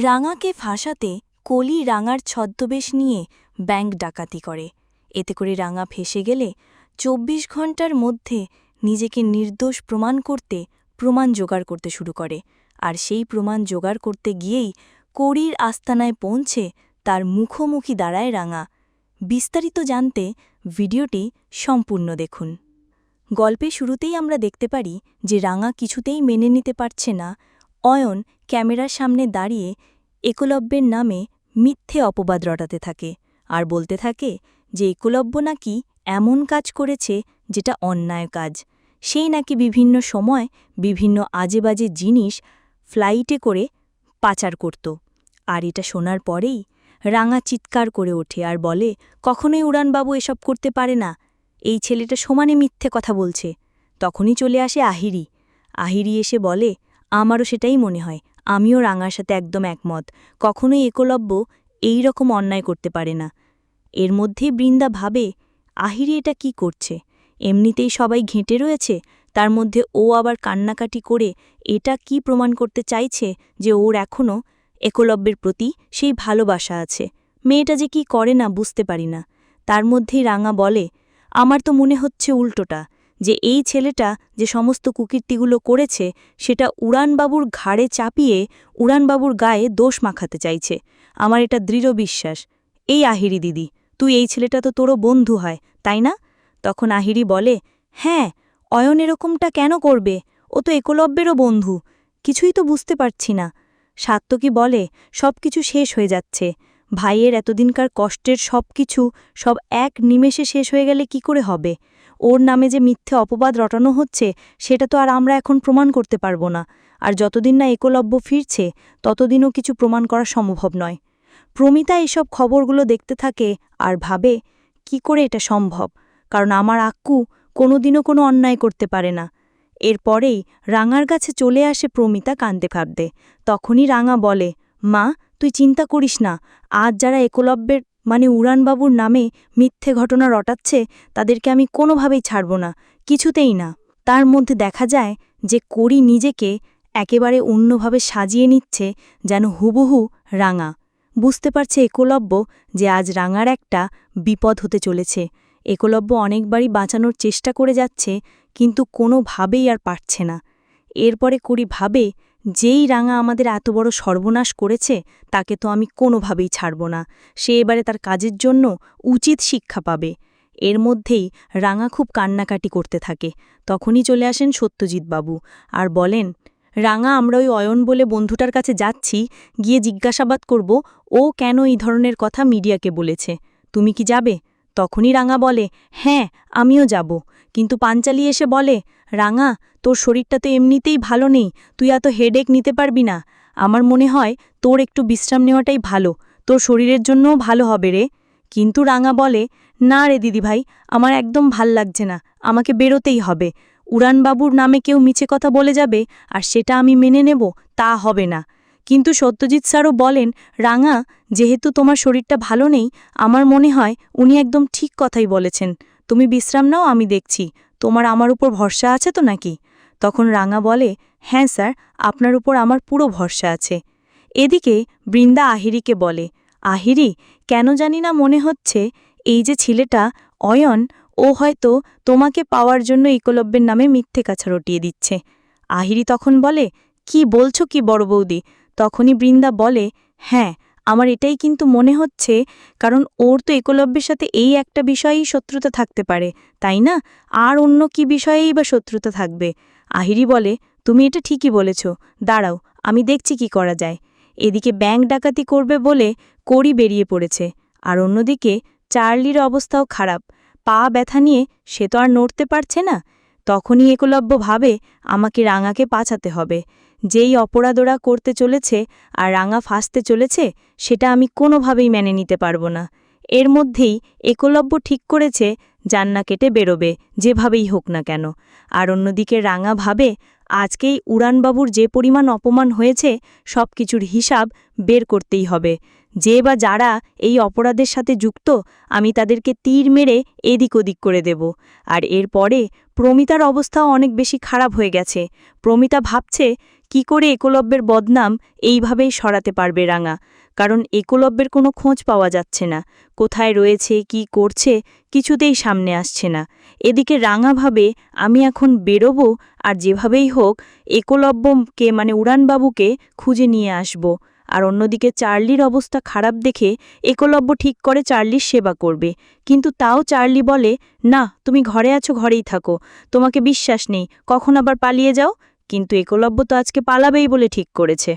রাঙাকে ফাঁসাতে কলি রাঙার ছদ্মবেশ নিয়ে ব্যাংক ডাকাতি করে। এতে করে রাঙা ফেসে গেলে চব্বিশ ঘণ্টার মধ্যে নিজেকে নির্দোষ প্রমাণ করতে প্রমাণ জোগাড় করতে শুরু করে। আর সেই প্রমাণ জোগাড় করতে গিয়েই কড়ির আস্তানায় পৌঁছে তার মুখোমুখি দাঁড়ায় রাঙা। বিস্তারিত জানতে ভিডিওটি সম্পূর্ণ দেখুন। গল্পে শুরুতেই আমরা দেখতে পারি যে রাঙা কিছুতেই মেনে নিতে পারছে না অয়ন ক্যামেরার সামনে দাঁড়িয়ে একলব্যের নামে মিথ্যে অপবাদ রটাতে থাকে আর বলতে থাকে যে একলব্য নাকি এমন কাজ করেছে যেটা অন্যায় কাজ। সেই নাকি বিভিন্ন সময় বিভিন্ন আজেবাজে জিনিস ফ্লাইটে করে পাচার করত। আর এটা শোনার পরেই রাঙা চিৎকার করে ওঠে আর বলে, কখনোই উড়ানবাবু এসব করতে পারে না। এই ছেলেটা সমানে মিথ্যে কথা বলছে। তখনই চলে আসে আহিরি। আহিরি এসে বলে আমারও সেটাই মনে হয়। আমিও রাঙার সাথে একদম একমত। কখনোই একলব্য এই রকম অন্যায় করতে পারে না। এর মধ্যেই বৃন্দা ভাবে, আহিরি এটা কি করছে? এমনিতেই সবাই ঘেঁটে রয়েছে? তার মধ্যে ও আবার কান্নাকাটি করে এটা কি প্রমাণ করতে চাইছে যে ওর এখনও একলব্যের প্রতি সেই ভালোবাসা আছে? মেয়েটা যে কি করে না বুঝতে পারি না। তার মধ্যেই রাঙা বলে, আমার তো মনে হচ্ছে উল্টোটা। যে এই ছেলেটা যে সমস্ত কুকীর্তিগুলো করেছে, সেটা উড়ানবাবুর ঘাড়ে চাপিয়ে উড়ানবাবুর গায়ে দোষ মাখাতে চাইছে। আমার এটা দৃঢ় বিশ্বাস। এই আহিরি দিদি, তুই এই ছেলেটা তো তোরও বন্ধু হয়, তাই না? তখন আহিরি বলে হ্যাঁ অয়ন এরকমটা কেন করবে? ও তো একলব্যেরও বন্ধু। কিছুই তো বুঝতে পারছি না। সাত্তকী বলে সব কিছু শেষ হয়ে যাচ্ছে। ভাইয়ের এতদিনকার কষ্টের সব কিছু সব এক নিমেষে শেষ হয়ে গেলে কি করে হবে? ওর নামে যে মিথ্যে অপবাদ রটানো হচ্ছে, সেটা তো আর আমরা এখন প্রমাণ করতে পারব না। আর যতদিন না একলব্য ফিরছে, ততদিনও কিছু প্রমাণ করা সম্ভব নয়। প্রমিতা এসব খবরগুলো দেখতে থাকে আর ভাবে, কি করে এটা সম্ভব? কারণ আমার আক্কু কোনোদিনও কোনো অন্যায় করতে পারে না। এরপরেই রাঙার কাছে চলে আসে প্রমিতা কান্দে ভাবতে তখনই রাঙা বলে, মা, তুই চিন্তা করিস না। আজ যারা একলব্যের মানে উড়ানবাবুর নামে মিথ্যে ঘটনা রটাচ্ছে, তাদেরকে আমি কোনোভাবেই ছাড়ব না, কিছুতেই না। তার মধ্যে দেখা যায় যে করি নিজেকে একেবারে অন্যভাবে সাজিয়ে নিচ্ছে যেন হুবহু রাঙা। বুঝতে পারছে একলব্য যে আজ রাঙার একটা বিপদ হতে চলেছে। একলব্য অনেকবারই বাঁচানোর চেষ্টা করে যাচ্ছে, কিন্তু কোনোভাবেই আর পারছে না। এরপরে করি ভাবে যেই রাঙা আমাদের এত বড় সর্বনাশ করেছে, তাকে তো আমি কোনোভাবেই ছাড়ব না। সে এবারে তার কাজের জন্য উচিত শিক্ষা পাবে। এর মধ্যেই রাঙা খুব কান্নাকাটি করতে থাকে। তখনই চলে আসেন সত্যজিৎ বাবু আর বলেন, রাঙা, আমরা ওই অয়ন বলে বন্ধুটার কাছে যাচ্ছি, গিয়ে জিজ্ঞাসাবাদ করব, ও কেন এই ধরনের কথা মিডিয়াকে বলেছে। তুমি কি যাবে? তখনই রাঙা বলে হ্যাঁ আমিও যাব। কিন্তু পাঞ্চালি এসে বলে রাঙা, তোর শরীরটা তো এমনিতেই ভালো নেই, তুই এত হেডেক নিতে পারবি না। আমার মনে হয় তোর একটু বিশ্রাম নেওয়াটাই ভালো, তোর শরীরের জন্যও ভালো হবে রে। কিন্তু রাঙা বলে, না রে দিদিভাই, আমার একদম ভালো লাগছে না, আমাকে বেরোতেই হবে। উড়ানবাবুর নামে কেউ মিছে কথা বলে যাবে, আর সেটা আমি মেনে নেব, তা হবে না। কিন্তু সত্যজিৎ স্যারও বলেন, রাঙা, যেহেতু তোমার শরীরটা ভালো নেই, আমার মনে হয় উনি একদম ঠিক কথাই বলেছেন। তুমি বিশ্রাম নাও, আমি দেখছি। তোমার আমার উপর ভরসা আছে তো নাকি? তখন রাঙা বলে হ্যাঁ স্যার, আপনার উপর আমার পুরো ভরসা আছে। এদিকে বৃন্দা আহিরিকে বলে, আহিরি, কেন জানি না মনে হচ্ছে এই যে ছেলেটা, অয়ন, ও হয়তো তোমাকে পাওয়ার জন্য ইকলব্যের নামে মিথ্যে কাছা রটিয়ে দিচ্ছে। আহিরি তখন বলে, কি বলছো কি বড় বৌদি? তখনই বৃন্দা বলে হ্যাঁ আমার এটাই কিন্তু মনে হচ্ছে, কারণ ওর তো একলব্যের সাথে এই একটা বিষয়েই শত্রুতা থাকতে পারে, তাই না? আর অন্য কি বিষয়েই বা শত্রুতা থাকবে? আহিরি বলে, তুমি এটা ঠিকই বলেছ, দাঁড়াও, আমি দেখছি কি করা যায়। এদিকে ব্যাংক ডাকাতি করবে বলে কড়ি বেরিয়ে পড়েছে, আর অন্যদিকে চার্লির অবস্থাও খারাপ, পা ব্যথা নিয়ে সে তো আর নড়তে পারছে না। তখনই একলব্য ভাবে আমাকে রাঙাকে পাছাতে হবে। যেই অপরাধরা করতে চলেছে আর রাঙা ফাঁসতে চলেছে, সেটা আমি কোনোভাবেই মেনে নিতে পারব না। এর মধ্যেই একলব্য ঠিক করেছে, জান্না কেটে বেরোবে, যেভাবেই হোক না কেন। আর অন্যদিকে রাঙা ভাবে, আজকেই উড়ানবাবুর যে পরিমাণ অপমান হয়েছে সব কিছুর হিসাব বের করতেই হবে। যে বা যারা এই অপরাধের সাথে যুক্ত, আমি তাদেরকে তীর মেরে এদিক ওদিক করে দেব। আর এরপরে প্রমিতার অবস্থাও অনেক বেশি খারাপ হয়ে গেছে। প্রমিতা ভাবছে, কি করে একলব্যের বদনাম এইভাবেই সরাতে পারবে রাঙা? কারণ একলব্যের কোনো খোঁজ পাওয়া যাচ্ছে না। কোথায় রয়েছে, কি করছে, কিছুতেই সামনে আসছে না। এদিকে রাঙা ভাবে, আমি এখন বেরোবো, আর যেভাবেই হোক, একলব্যকে মানে উড়ানবাবুকে খুঁজে নিয়ে আসব। আর অন্যদিকে চার্লির অবস্থা খারাপ দেখে একলব্য ঠিক করে চার্লির সেবা করবে। কিন্তু তাও চার্লি বলে, না, তুমি ঘরে আছো, ঘরেই থাকো। তোমাকে বিশ্বাস নেই। কখন আবার পালিয়ে যাও? কিন্তু একলব্য তো আজকে পালাবেই বলে ঠিক করেছে।